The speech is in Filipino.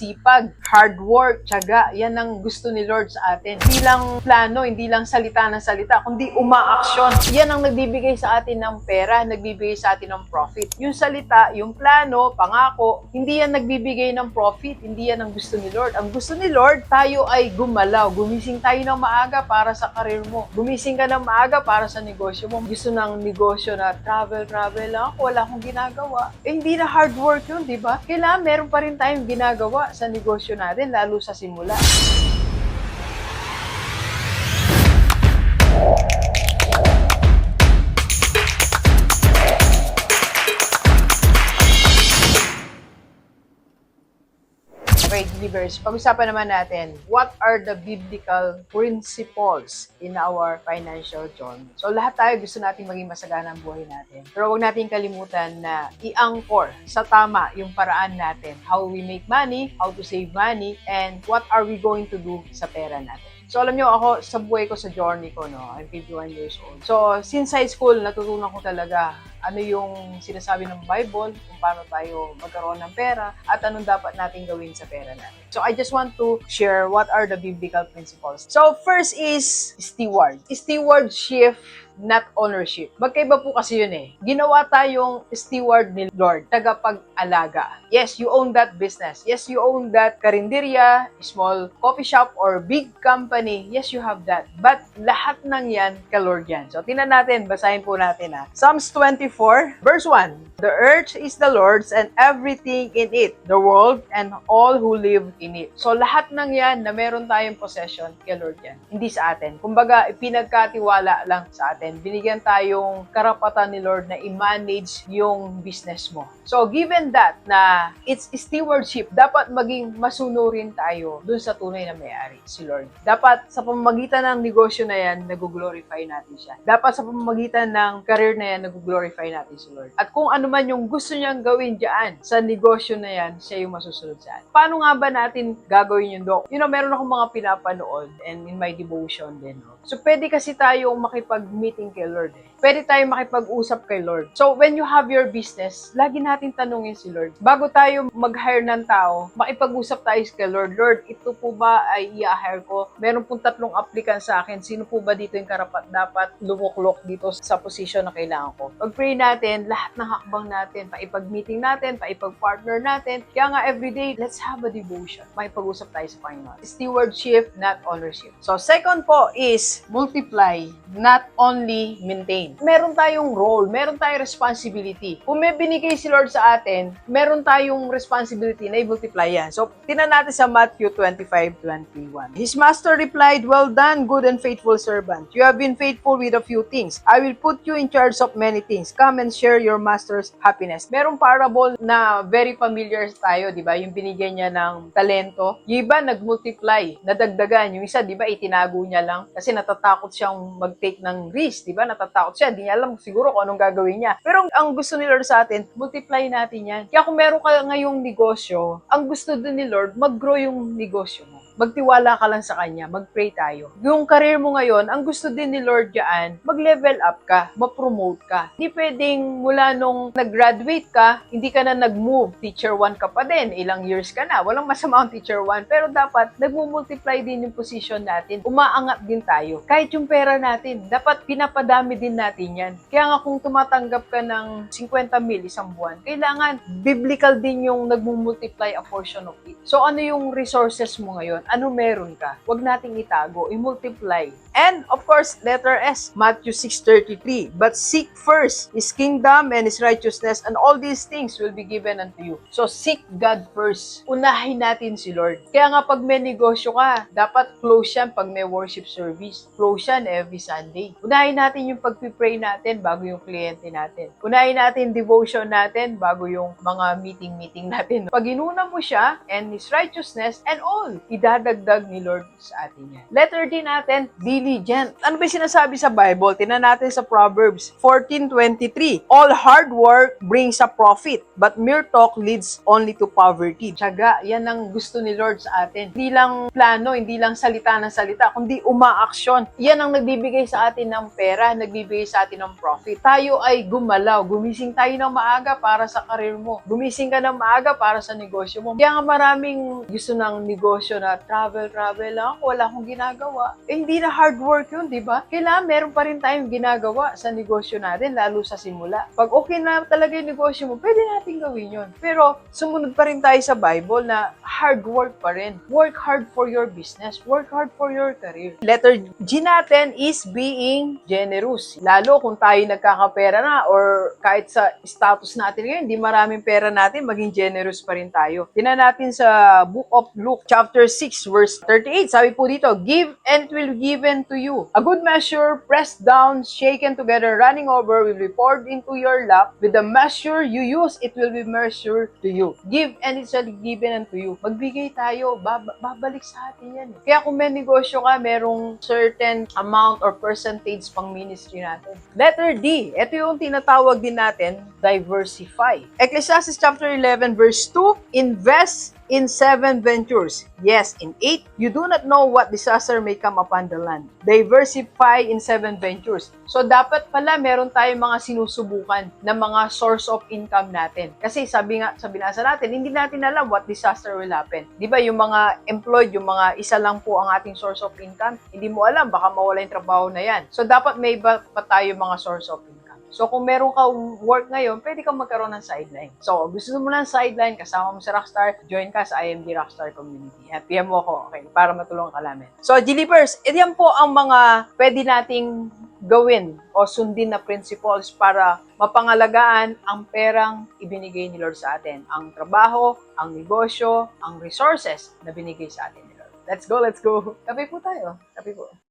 sipag, hard work, tiyaga. Yan ang gusto ni Lord sa atin. Hindi lang plano, hindi lang salita ng salita, kundi umaaksyon. Yan ang nagbibigay sa atin ng pera, nagbibigay sa atin ng profit. Yung salita, yung plano, pangako, hindi yan nagbibigay ng profit, hindi yan ang gusto ni Lord. Ang gusto ni Lord, tayo ay gumalaw. Gumising tayo ng maaga para sa karir mo. Gumising ka ng maaga para sa negosyo mo. Gusto ng negosyo na travel, travel lang ako, wala akong ginagawa. Eh, hindi na hard work yun, di ba? Kailangan meron pa rin tayong ginagawa sa negosyo natin, lalo sa simula. Believers, pag-usapan naman natin, what are the biblical principles in our financial journey? So, lahat tayo gusto nating maging masagana ang buhay natin. Pero huwag nating kalimutan na i-anchor sa tama yung paraan natin. How we make money, how to save money, and what are we going to do sa pera natin. So, alam nyo, ako, sa buhay ko, sa journey ko, no, I'm 51 years old. So, since high school, natutunan ko talaga ano yung sinasabi ng Bible, kung paano tayo magkaroon ng pera, at anong dapat natin gawin sa pera natin. So, I just want to share what are the biblical principles. So, first is steward. Stewardship not ownership. Magkaiba po kasi yun eh. Ginawa tayong steward ni Lord, tagapag-alaga. Yes, you own that business. Yes, you own that karinderya, small coffee shop, or big company. Yes, you have that. But lahat ng yan, ka Lord yan. So, tingnan natin, basahin po natin ha. Psalms 24, verse 1. The earth is the Lord's and everything in it, the world and all who live in it. So, lahat ng yan na meron tayong possession, kay Lord yan. Hindi sa atin. Kumbaga, pinagkatiwala lang sa atin. Binigyan tayong karapatan ni Lord na i-manage yung business mo. So, given that na it's stewardship, dapat maging masunurin tayo dun sa tunay na may-ari, si Lord. Dapat sa pamamagitan ng negosyo na yan, nag-glorify natin siya. Dapat sa pamamagitan ng career na yan, nag-glorify natin si Lord. At kung ano man yung gusto niyang gawin dyan, sa negosyo na yan, siya yung masusunod sa atin. Paano nga ba natin gagawin yung doc? You know, meron akong mga pinapanood and in my devotion din. No? So, pwede kasi tayong makipag-meeting kay Lord. Pwede tayong makipag-usap kay Lord. So, when you have your business, lagi natin tanungin si Lord. Bago tayo mag-hire ng tao, makipag-usap tayo kay Lord. Lord, ito po ba ay i-hire ko? Meron pong tatlong applicant sa akin. Sino po ba dito yung karapat dapat lumuklok dito sa position na kailangan ko? Pag-pray natin, lahat ng hakbang natin, paipag-meeting natin, paipag-partner natin. Kaya nga everyday, let's have a devotion. Makipag-usap tayo sa Panginoon. Stewardship, not ownership. So, second po is multiply, not only maintain. Meron tayong role, meron tayong responsibility. Kung may binigay si Lord sa atin, meron tayong responsibility na i-multiply yan. So, tinan natin sa Matthew 25:21. His master replied, Well done, good and faithful servant. You have been faithful with a few things. I will put you in charge of many things. Come and share your master's happiness. Merong parable na very familiar tayo, di ba? Yung binigyan niya ng talento. Yung iba, nag-multiply, nadagdagan. Yung isa, di ba, itinago niya lang kasi natatakot siyang mag-take ng risk, di ba? Natatakot siya, di niya alam siguro kung anong gagawin niya. Pero ang, gusto ni Lord sa atin, multiply natin yan. Kaya kung meron ka ngayong negosyo, ang gusto din ni Lord, mag-grow yung negosyo mo magtiwala ka lang sa Kanya, mag-pray tayo. Yung career mo ngayon, ang gusto din ni Lord dyan, mag-level up ka, ma-promote ka. Hindi pwedeng mula nung nag-graduate ka, hindi ka na nag-move. Teacher 1 ka pa din, ilang years ka na. Walang masama ang teacher 1, pero dapat nagmumultiply din yung position natin. Umaangat din tayo. Kahit yung pera natin, dapat pinapadami din natin yan. Kaya nga kung tumatanggap ka ng 50 mil isang buwan, kailangan biblical din yung nagmumultiply a portion of it. So ano yung resources mo ngayon? Ano meron ka? Huwag nating itago, i-multiply. And of course, letter S, Matthew 6.33. But seek first His kingdom and His righteousness and all these things will be given unto you. So seek God first. Unahin natin si Lord. Kaya nga pag may negosyo ka, dapat close yan pag may worship service. Close yan every Sunday. Unahin natin yung pagpipray natin bago yung kliyente natin. Unahin natin devotion natin bago yung mga meeting-meeting natin. Pag inuna mo siya and His righteousness and all, idadagdag idadagdag ni Lord sa atin yan. Letter D natin, diligent. Ano ba sinasabi sa Bible? Tinan natin sa Proverbs 14.23. All hard work brings a profit, but mere talk leads only to poverty. Tiyaga, yan ang gusto ni Lord sa atin. Hindi lang plano, hindi lang salita ng salita, kundi umaaksyon. Yan ang nagbibigay sa atin ng pera, nagbibigay sa atin ng profit. Tayo ay gumalaw, gumising tayo ng maaga para sa karir mo. Gumising ka ng maaga para sa negosyo mo. Kaya nga maraming gusto ng negosyo na travel, travel lang wala akong ginagawa. Eh, hindi na hard work yun, di ba? Kailangan meron pa rin tayong ginagawa sa negosyo natin, lalo sa simula. Pag okay na talaga yung negosyo mo, pwede natin gawin yun. Pero sumunod pa rin tayo sa Bible na hard work pa rin. Work hard for your business. Work hard for your career. Letter G natin is being generous. Lalo kung tayo nagkakapera na or kahit sa status natin ngayon, hindi maraming pera natin, maging generous pa rin tayo. Tinan natin sa Book of Luke, chapter 6, verse 38. Sabi po dito, Give and it will be given to you. A good measure, pressed down, shaken together, running over, will be poured into your lap. With the measure you use, it will be measured to you. Give and it shall be given unto you. Magbigay tayo, bab- babalik sa atin yan. eh. Kaya kung may negosyo ka, merong certain amount or percentage pang ministry natin. Letter D, ito yung tinatawag din natin, diversify. Ecclesiastes chapter 11 verse 2, invest in seven ventures. Yes, in eight, you do not know what disaster may come upon the land. Diversify in seven ventures. So, dapat pala meron tayong mga sinusubukan na mga source of income natin. Kasi sabi nga, sabi nasa natin, hindi natin alam what disaster will happen. Di ba, yung mga employed, yung mga isa lang po ang ating source of income, hindi mo alam, baka mawala yung trabaho na yan. So, dapat may iba pa tayo mga source of income. So, kung meron ka work ngayon, pwede kang magkaroon ng sideline. So, gusto mo ng sideline, kasama mo sa Rockstar, join ka sa IMD Rockstar Community. At PM mo ako, okay, para matulungan ka namin. So, Gilipers, yan po ang mga pwede nating gawin o sundin na principles para mapangalagaan ang perang ibinigay ni Lord sa atin. Ang trabaho, ang negosyo, ang resources na binigay sa atin ni Lord. Let's go, let's go. Kape po tayo. Kape po.